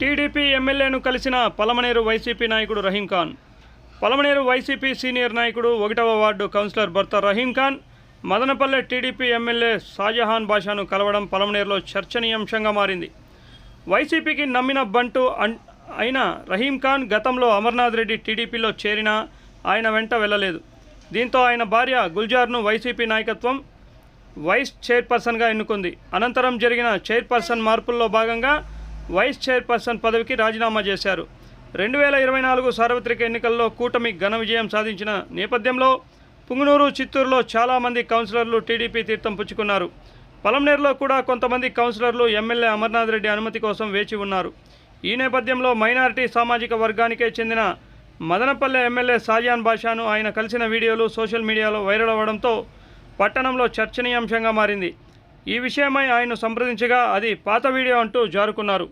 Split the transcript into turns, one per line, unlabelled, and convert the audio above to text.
TDP ఎమ్మెల్యేను కలిసిన పలమనేరు వైసీపీ నాయకుడు రహీం ఖాన్. పలమనేరు వైసీపీ సీనియర్ నాయకుడు ఒకటవ వార్డు కౌన్సిలర్ భర్త రహీం ఖాన్ మదనపల్లె టీడీపీ ఎమ్మెల్యే షాజహాన్ బాషాను కలవడం పలమనేరులో చర్చనీయాంశంగా మారింది. వైసీపీకి నమ్మిన బంటు అన్ అయిన రహీం ఖాన్ గతంలో అమర్నాథ్ రెడ్డి టీడీపీలో చేరినా ఆయన వెంట వెళ్ళలేదు. దీంతో ఆయన భార్య గుల్జార్ను వైసీపీ నాయకత్వం వైస్ చైర్పర్సన్గా ఎన్నుకుంది. అనంతరం జరిగిన చైర్పర్సన్ మార్పుల్లో భాగంగా వైస్ చైర్పర్సన్ పదవికి రాజీనామా చేశారు. రెండు వేల ఇరవై నాలుగు సార్వత్రిక ఎన్నికల్లో కూటమి ఘన విజయం సాధించిన నేపథ్యంలో పుంగనూరు చిత్తూరులో చాలామంది కౌన్సిలర్లు టీడీపీ తీర్థం పుచ్చుకున్నారు. పలంనేరులో కూడా కొంతమంది కౌన్సిలర్లు ఎమ్మెల్యే అమర్నాథ్ రెడ్డి అనుమతి కోసం వేచి ఉన్నారు. ఈ నేపథ్యంలో మైనారిటీ సామాజిక వర్గానికే చెందిన మదనపల్లె ఎమ్మెల్యే సాజాన్ బాషాను ఆయన కలిసిన వీడియోలు సోషల్ మీడియాలో వైరల్ అవ్వడంతో పట్టణంలో చర్చనీయాంశంగా మారింది. ఈ విషయమై ఆయన్ను సంప్రదించగా అది పాత వీడియో అంటూ జారుకున్నారు.